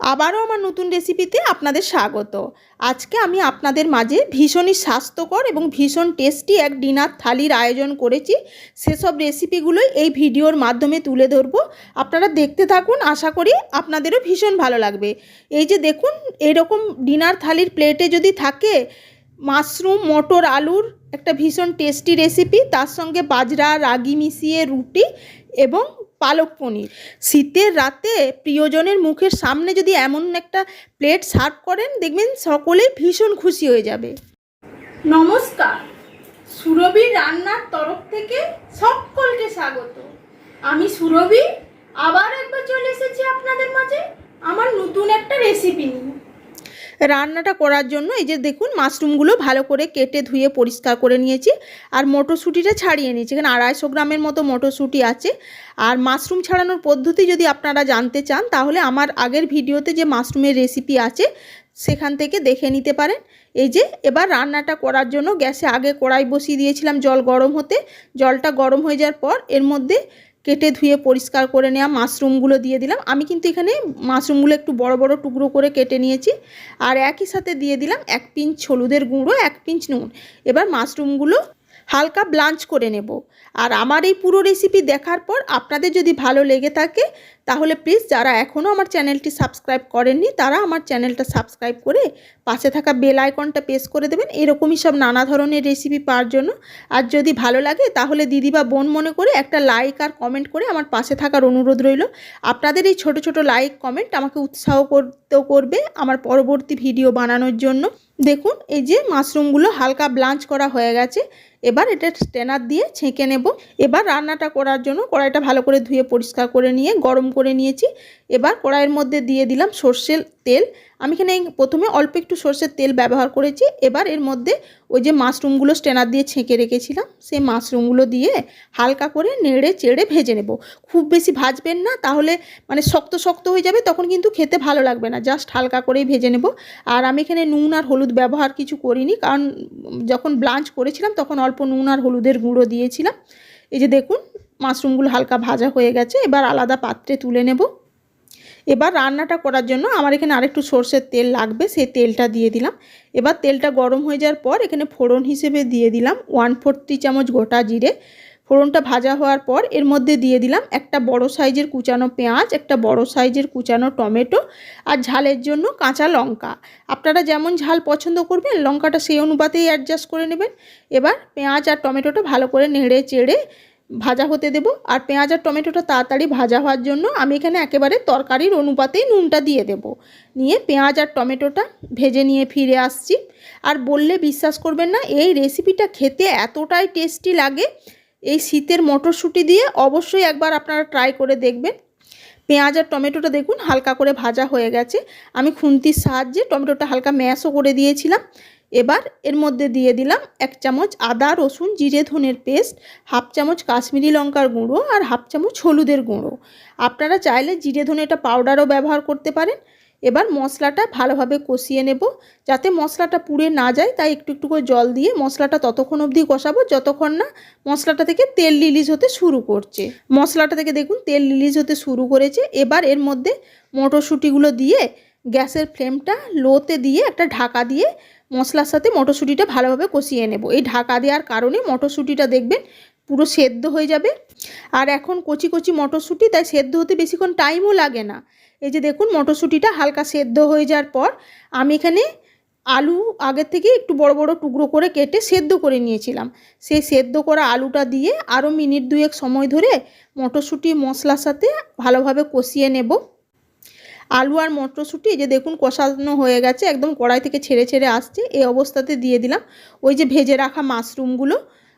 আবারও আমার নতুন রেসিপিতে আপনাদের স্বাগত। আজকে আমি আপনাদের মাঝে ভীষণই স্বাস্থ্যকর এবং ভীষণ টেস্টি এক ডিনার থালির আয়োজন করেছি। সেসব রেসিপিগুলোই এই ভিডিওর মাধ্যমে তুলে ধরবো। আপনারা দেখতে থাকুন, আশা করি আপনাদেরও ভীষণ ভালো লাগবে। এই যে দেখুন, এরকম ডিনার থালির প্লেটে যদি থাকে, মাশরুম, মটর, আলুর একটা ভীষণ টেস্টি রেসিপি তার সঙ্গে বাজরা, রাগি মিশিয়ে রুটি এবং পালক পনির। শীতের রাতে প্রিয়জনের মুখের সামনে যদি এমন একটা প্লেট সার্ভ করেন, দেখবেন সকলেই ভীষণ খুশি হয়ে যাবে। নমস্কার। সুরভি রান্নার তরফ থেকে সকলকে স্বাগত। আমি সুরভি, আবার একবার চলে এসেছি আপনাদের মাঝে আমার নতুন একটা রেসিপি নিয়ে। রান্নাটা করার জন্য এই যে দেখুন মাশরুমগুলো ভালো করে কেটে ধুয়ে পরিষ্কার করে নিয়েছি আর মটরশুঁটিটা ছাড়িয়ে নিয়েছি। এখানে আড়াইশো গ্রামের মতো মটরশুঁটি আছে। আর মাশরুম ছাড়ানোর পদ্ধতি যদি আপনারা জানতে চান, তাহলে আমার আগের ভিডিওতে যে মাশরুমের রেসিপি আছে, সেখান থেকে দেখে নিতে পারেন। এই যে এবার রান্নাটা করার জন্য গ্যাসে আগে কড়াই বসিয়ে দিয়েছিলাম, জল গরম হতে। জলটা গরম হয়ে যাওয়ার পর এর মধ্যে কেটে ধুয়ে পরিষ্কার করে নেওয়া মাশরুমগুলো দিয়ে দিলাম। আমি কিন্তু এখানে মাশরুমগুলো একটু বড় বড় টুকরো করে কেটে নিয়েছি। আর একই সাথে দিয়ে দিলাম এক পিঞ্চ হলুদের গুঁড়ো, এক পিঞ্চ নুন। এবার মাশরুমগুলো হালকা ব্লাঞ্চ করে নেব। আর আমার এই পুরো রেসিপি দেখার পর আপনাদের যদি ভালো লেগে থাকে তাহলে প্লিজ যারা এখনও আমার চ্যানেলটি সাবস্ক্রাইব করেননি, তারা আমার চ্যানেলটা সাবস্ক্রাইব করে পাশে থাকা বেল আইকনটা প্রেস করে দেবেন। এরকমই সব নানা ধরনের রেসিপি পাওয়ার জন্য। আর যদি ভালো লাগে, তাহলে দিদি বা বোন মনে করে একটা লাইক আর কমেন্ট করে আমার পাশে থাকার অনুরোধ রইল। আপনাদের এই ছোট ছোট লাইক কমেন্ট আমাকে উৎসাহ করতেও করবে আমার পরবর্তী ভিডিও বানানোর জন্য। দেখুন, এই যে মাশরুমগুলো হালকা ব্লাঞ্চ করা হয়ে গেছে। এবার এটা স্ট্যানার দিয়ে ছেঁকে নেব। এবার রান্নাটা করার জন্য কড়াইটা ভালো করে ধুয়ে পরিষ্কার করে নিয়ে গরম করে নিয়েছি। এবার কড়াইয়ের মধ্যে দিয়ে দিলাম সর্ষের তেল। আমি এখানে প্রথমে অল্প একটু সর্ষের তেল ব্যবহার করেছি। এবার এর মধ্যে ওই যে মাশরুমগুলো স্ট্যানার দিয়ে ছেঁকে রেখেছিলাম, সেই মাশরুমগুলো দিয়ে হালকা করে নেড়ে চেড়ে ভেজে নেব। খুব বেশি ভাজবেন না, তাহলে মানে শক্ত শক্ত হয়ে যাবে, তখন কিন্তু খেতে ভালো লাগবে না। জাস্ট হালকা করেই ভেজে নেব। আর আমি এখানে নুন আর হলুদ ব্যবহার কিছু করিনি, কারণ যখন ব্লাঞ্চ করেছিলাম, তখন অল্প নুন আর হলুদের গুঁড়ো দিয়েছিলাম। এই যে দেখুন মাশরুমগুলো হালকা ভাজা হয়ে গেছে, এবার আলাদা পাত্রে তুলে নেব। এবার রান্নাটা করার জন্য আমার এখানে আরেকটু সর্ষের তেল লাগবে, সেই তেলটা দিয়ে দিলাম। এবার তেলটা গরম হয়ে যাওয়ার পর এখানে ফোড়ন হিসেবে দিয়ে দিলাম ওয়ান ফোরটি চামচ গোটা জিরে। ফোড়নটা ভাজা হওয়ার পর এর মধ্যে দিয়ে দিলাম একটা বড় সাইজের কুচানো পেঁয়াজ, একটা বড় সাইজের কুচানো টমেটো আর ঝালের জন্য কাঁচা লঙ্কা। আপনারা যেমন ঝাল পছন্দ করবেন, লঙ্কাটা সেই অনুপাতেই অ্যাডজাস্ট করে নেবেন। এবার পেঁয়াজ আর টমেটোটা ভালো করে নেড়ে চেড়ে ভাজা হতে দেব। আর পেঁয়াজ আর টমেটোটা তাড়াতাড়ি ভাজা হওয়ার জন্য আমি এখানে একেবারে তরকারির অনুপাতেই নুনটা দিয়ে দেব। নিয়ে পেঁয়াজ আর টমেটোটা ভেজে নিয়ে ফিরে আসছি। আর বললে বিশ্বাস করবেন না, এই রেসিপিটা খেতে এতটাই টেস্টি লাগে, এই শীতের মটরশুঁটি দিয়ে অবশ্যই একবার আপনারা ট্রাই করে দেখবেন। পেঁয়াজ আর টমেটোটা দেখুন হালকা করে ভাজা হয়ে গেছে। আমি খুন্তির সাহায্যে টমেটোটা হালকা ম্যাশও করে দিয়েছিলাম। এবার এর মধ্যে দিয়ে দিলাম এক চামচ আদা, রসুন, জিরে, ধনের পেস্ট, হাফ চামচ কাশ্মীরি লঙ্কার গুঁড়ো আর হাফ চামচ হলুদের গুঁড়ো। আপনারা চাইলে জিরে ধনেটা পাউডারও ব্যবহার করতে পারেন। এবার মশলাটা ভালোভাবে কষিয়ে নেব যাতে মশলাটা পুড়ে না যায়। তাই একটু একটু করে জল দিয়ে মশলাটা ততক্ষণ অবধি কষাবো। যতক্ষণ না মশলাটা থেকে তেল রিলিজ হতে শুরু করছে। মশলাটা থেকে দেখুন তেল রিলিজ হতে শুরু করেছে। এবার এর মধ্যে মটরশুঁটিগুলো দিয়ে গ্যাসের ফ্লেমটা লোতে দিয়ে একটা ঢাকা দিয়ে মশলার সাথে মটরশুঁটিটা ভালোভাবে কষিয়ে নেব। এই ঢাকা দেওয়ার কারণে মটরশুঁটিটা দেখবেন পুরো সেদ্ধ হয়ে যাবে। আর এখন কচি কচি মটরশুঁটি, তাই সেদ্ধ হতে বেশিক্ষণ টাইমও লাগে না। এই যে দেখুন, মটরশুঁটিটা হালকা সেদ্ধ হয়ে যাওয়ার পর আমি এখানে আলু আগের থেকে একটু বড় বড় টুকরো করে কেটে সেদ্ধ করে নিয়েছিলাম। সেই সেদ্ধ করা আলুটা দিয়ে আরও মিনিট দুয়েক সময় ধরে মটরশুঁটি মশলার সাথে ভালোভাবে কষিয়ে নেব। আলু আর মটরশুঁটি, এই যে দেখুন কষানো হয়ে গেছে, একদম কড়াই থেকে ছেড়ে ছেড়ে আসছে। এই অবস্থাতে দিয়ে দিলাম ওই যে ভেজে রাখা মাশরুমগুলো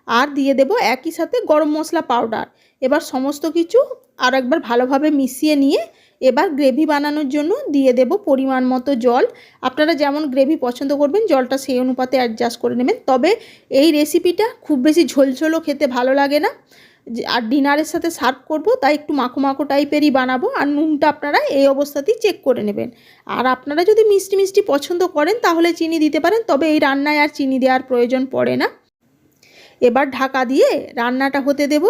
আর দিয়ে দেব একই সাথে গরম মশলা পাউডার। এবার সমস্ত কিছু আর একবার ভালোভাবে মিশিয়ে নিয়ে এবার গ্রেভি বানানোর জন্য দিয়ে দেব পরিমাণ মতো জল। আপনারা যেমন গ্রেভি পছন্দ করবেন, জলটা সেই অনুপাতে অ্যাডজাস্ট করে নেবেন। তবে এই রেসিপিটা খুব বেশি ঝোলঝোলও খেতে ভালো লাগে না। আর ডিনারের সাথে সার্ভ করব, তাই একটু মাখো মাখো টাইপেরই বানাবো, আর নুনটা আপনারা এই অবস্থাতেই চেক করে নেবেন। আর আপনারা যদি মিষ্টি মিষ্টি পছন্দ করেন, তাহলে চিনি দিতে পারেন, তবে এই রান্নায় আর চিনি দেওয়ার প্রয়োজন পড়ে না। এবার ঢাকা দিয়ে রান্নাটা হতে দেব।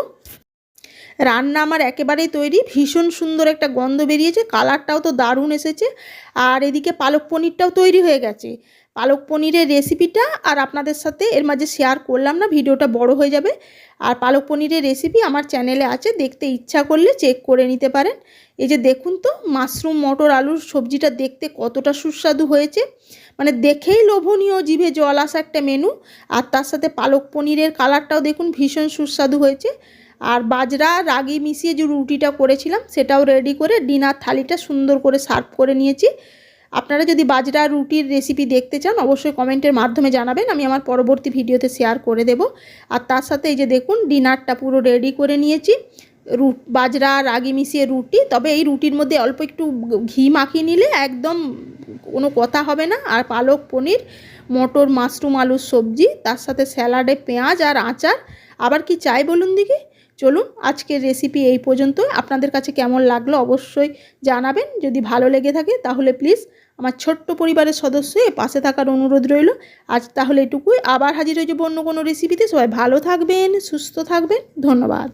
রান্না আমার একেবারেই তৈরি, ভীষণ সুন্দর একটা গন্ধ বেরিয়েছে, কালারটাও তো দারুণ এসেছে, আর এদিকে পালক পনিরটাও তৈরি হয়ে গেছে। পালক পনিরের রেসিপিটা আর আপনাদের সাথে এর মাঝে শেয়ার করলাম না, ভিডিওটা বড় হয়ে যাবে। আর পালক পনিরের রেসিপি আমার চ্যানেলে আছে, দেখতে ইচ্ছা করলে চেক করে নিতে পারেন। এই যে দেখুন তো, মাশরুম, মটর, আলুর সবজিটা দেখতে কতটা সুস্বাদু হয়েছে। মানে দেখেই লোভনীয় জিভে জল আসা একটা মেনু আর তার সাথে পালক পনিরের কালারটাও দেখুন ভীষণ সুস্বাদু হয়েছে। আর বাজরা, রাগি মিশিয়ে যে রুটিটা করেছিলাম, সেটাও রেডি করে ডিনার থালিটা সুন্দর করে সার্ভ করে নিয়েছি। আপনারা যদি বাজরা রুটির রেসিপি দেখতে চান, অবশ্যই কমেন্টের মাধ্যমে জানাবেন, আমি আমার পরবর্তী ভিডিওতে শেয়ার করে দেব। আর তার সাথে এই যে দেখুন ডিনারটা পুরো রেডি করে নিয়েছি। রু বাজরা, রাগি মিশিয়ে রুটি, তবে এই রুটির মধ্যে অল্প একটু ঘি মাখিয়ে নিলে একদম কোনো কথা হবে না। আর পালক পনির, মটর, মাশরুম, আলুর সবজি, তার সাথে স্যালাডে পেঁয়াজ আর আচার। আবার কি চাই বলুন দিকে চলুন আজকের রেসিপি এই পর্যন্ত আপনাদের কাছে কেমন লাগল অবশ্যই জানাবেন। যদি ভালো লেগে থাকে তাহলে প্লিজ আমার ছোট্ট পরিবারের সদস্য পাশে থাকার অনুরোধ রইল। আজ তাহলে এটুকুই। আবার হাজির হয়ে যাব অন্য কোনো রেসিপিতে সবাই ভালো থাকবেন, সুস্থ থাকবেন। ধন্যবাদ।